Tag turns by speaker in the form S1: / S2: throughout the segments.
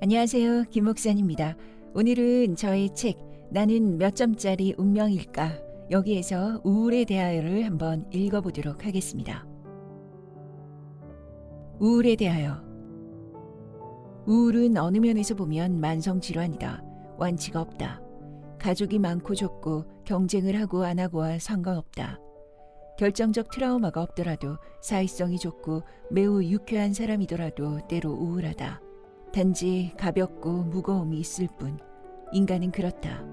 S1: 안녕하세요. 김 목사입니다. 오늘은 저의 책 나는 몇 점짜리 운명일까 여기에서 우울에 대하여를 한번 읽어보도록 하겠습니다. 우울에 대하여 우울은 어느 면에서 보면 만성 질환이다. 완치가 없다. 가족이 많고 적고 경쟁을 하고 안 하고와 상관없다. 결정적 트라우마가 없더라도 사회성이 좋고 매우 유쾌한 사람이더라도 때로 우울하다. 단지 가볍고 무거움이 있을 뿐 인간은 그렇다.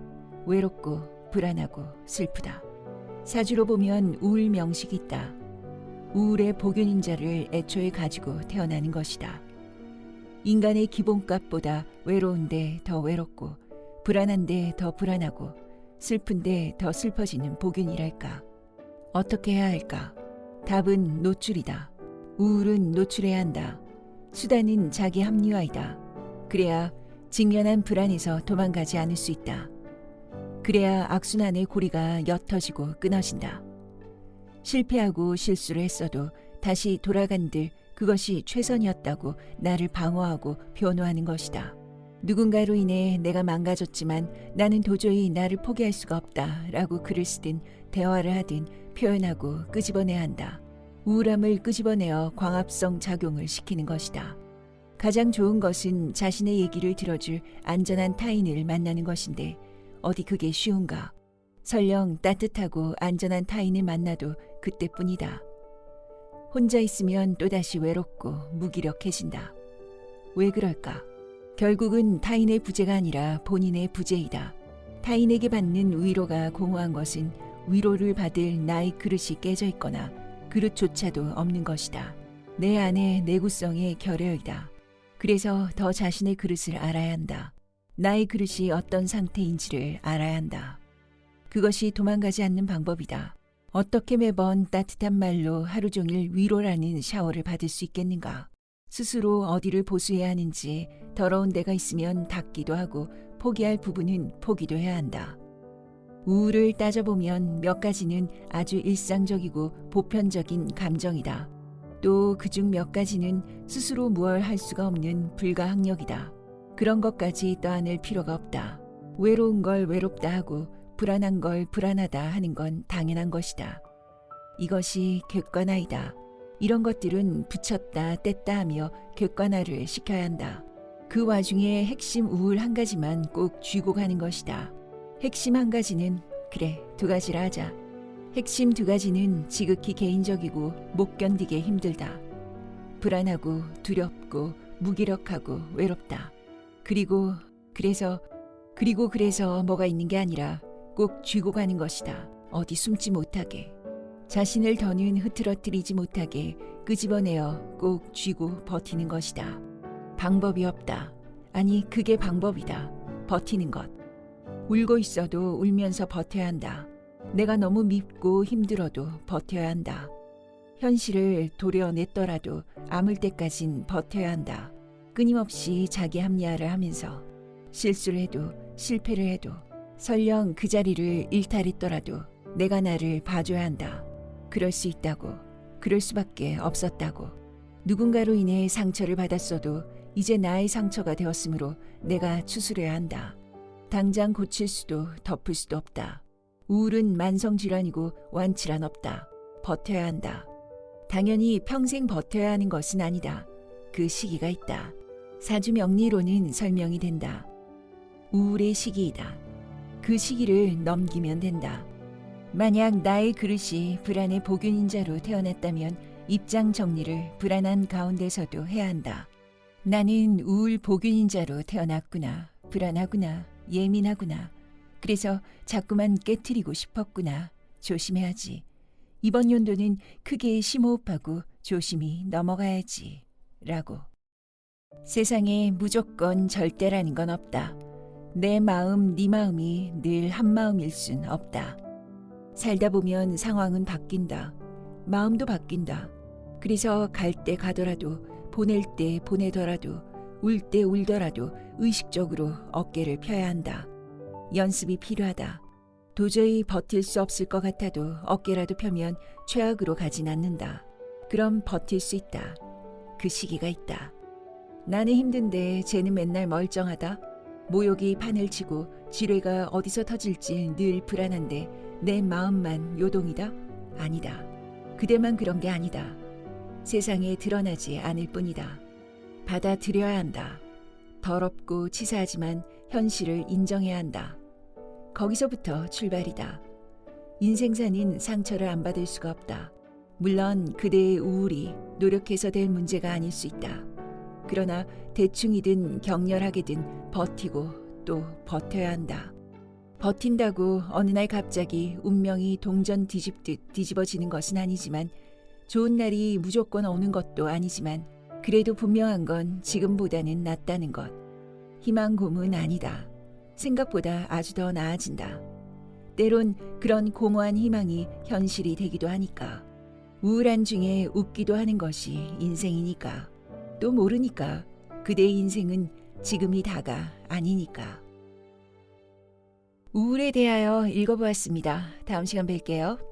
S1: 외롭고 불안하고 슬프다. 사주로 보면 우울 명식이 있다. 우울의 복윤인자를 애초에 가지고 태어나는 것이다. 인간의 기본값보다 외로운데 더 외롭고 불안한데 더 불안하고 슬픈데 더 슬퍼지는 복윤이랄까. 어떻게 해야 할까? 답은 노출이다. 우울은 노출해야 한다. 수단은 자기 합리화이다. 그래야 직면한 불안에서 도망가지 않을 수 있다. 그래야 악순환의 고리가 옅어지고 끊어진다. 실패하고 실수를 했어도 다시 돌아간들 그것이 최선이었다고 나를 방어하고 변호하는 것이다. 누군가로 인해 내가 망가졌지만 나는 도저히 나를 포기할 수가 없다 라고 글을 쓰든 대화를 하든 표현하고 끄집어내야 한다. 우울함을 끄집어내어 광합성 작용을 시키는 것이다. 가장 좋은 것은 자신의 얘기를 들어줄 안전한 타인을 만나는 것인데 어디 그게 쉬운가? 설령 따뜻하고 안전한 타인을 만나도 그때뿐이다. 혼자 있으면 또다시 외롭고 무기력해진다. 왜 그럴까? 결국은 타인의 부재가 아니라 본인의 부재이다. 타인에게 받는 위로가 공허한 것은 위로를 받을 나의 그릇이 깨져 있거나 그릇조차도 없는 것이다. 내 안의 내구성의 결여이다. 그래서 더 자신의 그릇을 알아야 한다. 나의 그릇이 어떤 상태인지를 알아야 한다. 그것이 도망가지 않는 방법이다. 어떻게 매번 따뜻한 말로 하루 종일 위로라는 샤워를 받을 수 있겠는가? 스스로 어디를 보수해야 하는지 더러운 데가 있으면 닦기도 하고 포기할 부분은 포기도 해야 한다. 우울을 따져보면 몇 가지는 아주 일상적이고 보편적인 감정이다. 또 그중 몇 가지는 스스로 무얼 할 수가 없는 불가항력이다. 그런 것까지 떠안을 필요가 없다. 외로운 걸 외롭다 하고 불안한 걸 불안하다 하는 건 당연한 것이다. 이것이 객관화이다. 이런 것들은 붙였다 뗐다 하며 객관화를 시켜야 한다. 그 와중에 핵심 우울 한 가지만 꼭 쥐고 가는 것이다. 핵심 한 가지는 그래 두 가지라 하자. 핵심 두 가지는 지극히 개인적이고 못 견디게 힘들다. 불안하고 두렵고 무기력하고 외롭다. 그리고 그래서 그리고 그래서 뭐가 있는 게 아니라 꼭 쥐고 가는 것이다. 어디 숨지 못하게. 자신을 더는 흐트러뜨리지 못하게 끄집어내어 꼭 쥐고 버티는 것이다. 방법이 없다. 아니, 그게 방법이다. 버티는 것. 울고 있어도 울면서 버텨야 한다. 내가 너무 밉고 힘들어도 버텨야 한다. 현실을 도려냈더라도 아물 때까진 버텨야 한다. 끊임없이 자기 합리화를 하면서 실수를 해도 실패를 해도 설령 그 자리를 일탈했더라도 내가 나를 봐줘야 한다. 그럴 수 있다고. 그럴 수밖에 없었다고. 누군가로 인해 상처를 받았어도 이제 나의 상처가 되었으므로 내가 추스려야 한다. 당장 고칠 수도 덮을 수도 없다. 우울은 만성질환이고 완치란 없다. 버텨야 한다. 당연히 평생 버텨야 하는 것은 아니다. 그 시기가 있다. 사주 명리로는 설명이 된다. 우울의 시기이다. 그 시기를 넘기면 된다. 만약 나의 그릇이 불안의 복윤인자로 태어났다면 입장 정리를 불안한 가운데서도 해야 한다. 나는 우울 복윤인자로 태어났구나. 불안하구나. 예민하구나. 그래서 자꾸만 깨트리고 싶었구나. 조심해야지. 이번 연도는 크게 심호흡하고 조심히 넘어가야지. 라고. 세상에 무조건 절대라는 건 없다. 내 마음, 네 마음이 늘 한마음일 순 없다. 살다 보면 상황은 바뀐다. 마음도 바뀐다. 그래서 갈 때 가더라도 보낼 때 보내더라도 울 때 울더라도 의식적으로 어깨를 펴야 한다. 연습이 필요하다. 도저히 버틸 수 없을 것 같아도 어깨라도 펴면 최악으로 가진 않는다. 그럼 버틸 수 있다. 그 시기가 있다. 나는 힘든데 쟤는 맨날 멀쩡하다. 모욕이 판을 치고 지뢰가 어디서 터질지 늘 불안한데 내 마음만 요동이다? 아니다. 그대만 그런 게 아니다. 세상에 드러나지 않을 뿐이다. 받아들여야 한다. 더럽고 치사하지만 현실을 인정해야 한다. 거기서부터 출발이다. 인생사는 상처를 안 받을 수가 없다. 물론 그대의 우울이 노력해서 될 문제가 아닐 수 있다. 그러나 대충이든 격렬하게든 버티고 또 버텨야 한다. 버틴다고 어느 날 갑자기 운명이 동전 뒤집듯 뒤집어지는 것은 아니지만 좋은 날이 무조건 오는 것도 아니지만 그래도 분명한 건 지금보다는 낫다는 것. 희망 고문 아니다. 생각보다 아주 더 나아진다. 때론 그런 공허한 희망이 현실이 되기도 하니까. 우울한 중에 웃기도 하는 것이 인생이니까. 또 모르니까 그대의 인생은 지금이 다가 아니니까. 우울에 대하여 읽어보았습니다. 다음 시간 뵐게요.